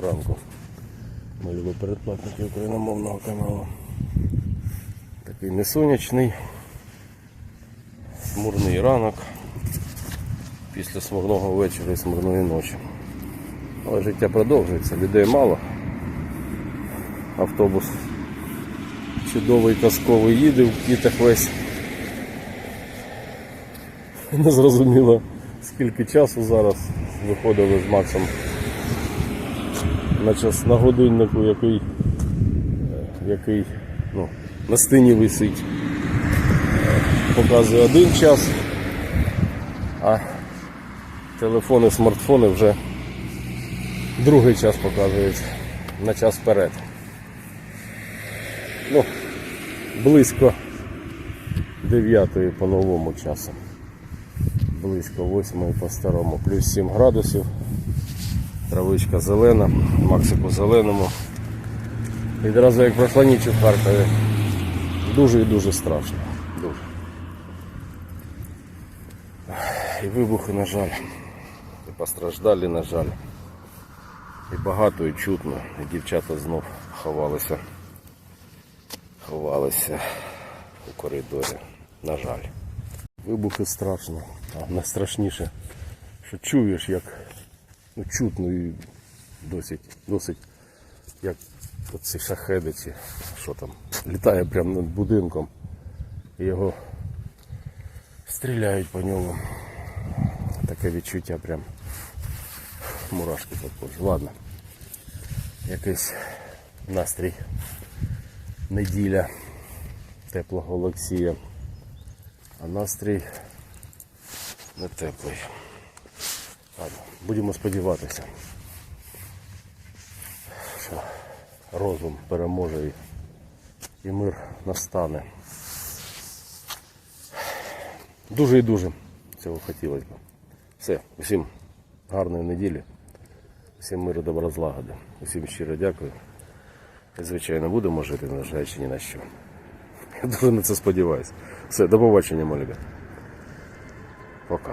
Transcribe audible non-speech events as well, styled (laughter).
ранку. Любимо передплатники україномовного каналу. Такий несонячний, смурний ранок після смурного вечора і смурної ночі. Але життя продовжується, людей мало. Автобус чудовий казковий їде в кітах весь. (laughs) Не зрозуміло скільки часу зараз виходили з Максом на час на годиннику, який, е, який ну, на стіні висить. Е, Показує один час, а телефони, смартфони вже другий час показують на час вперед. Ну, близько 9 по новому часу. Близько 8 по старому, плюс 7 градусів. Травичка зелена, Максику зеленому. І одразу як пройшла ніч у Харкові. Дуже і дуже страшно. Дуже. І вибухи, на жаль. І постраждалі, на жаль. І багато, і чутно. І дівчата знов ховалися. Ховалися у коридорі. На жаль. Вибухи страшно. А найстрашніше, що чуєш, як ну, чутно і досить, досить як оці шахеди чи що там, літає прямо над будинком. І його стріляють по ньому. Таке відчуття прям мурашки також. Ладно. Якийсь настрій. Неділя теплого Олексія. А настрій не теплий. Ладно, будемо сподіватися, що розум переможе і, і мир настане. Дуже і дуже цього хотілося б. Все, усім гарної неділі, всім миру, добра злагоди. Усім щиро дякую. І, звичайно, будемо жити, незважаючи ні на що. Я дуже на це сподіваюся. Все, до побачення, мої. Пока.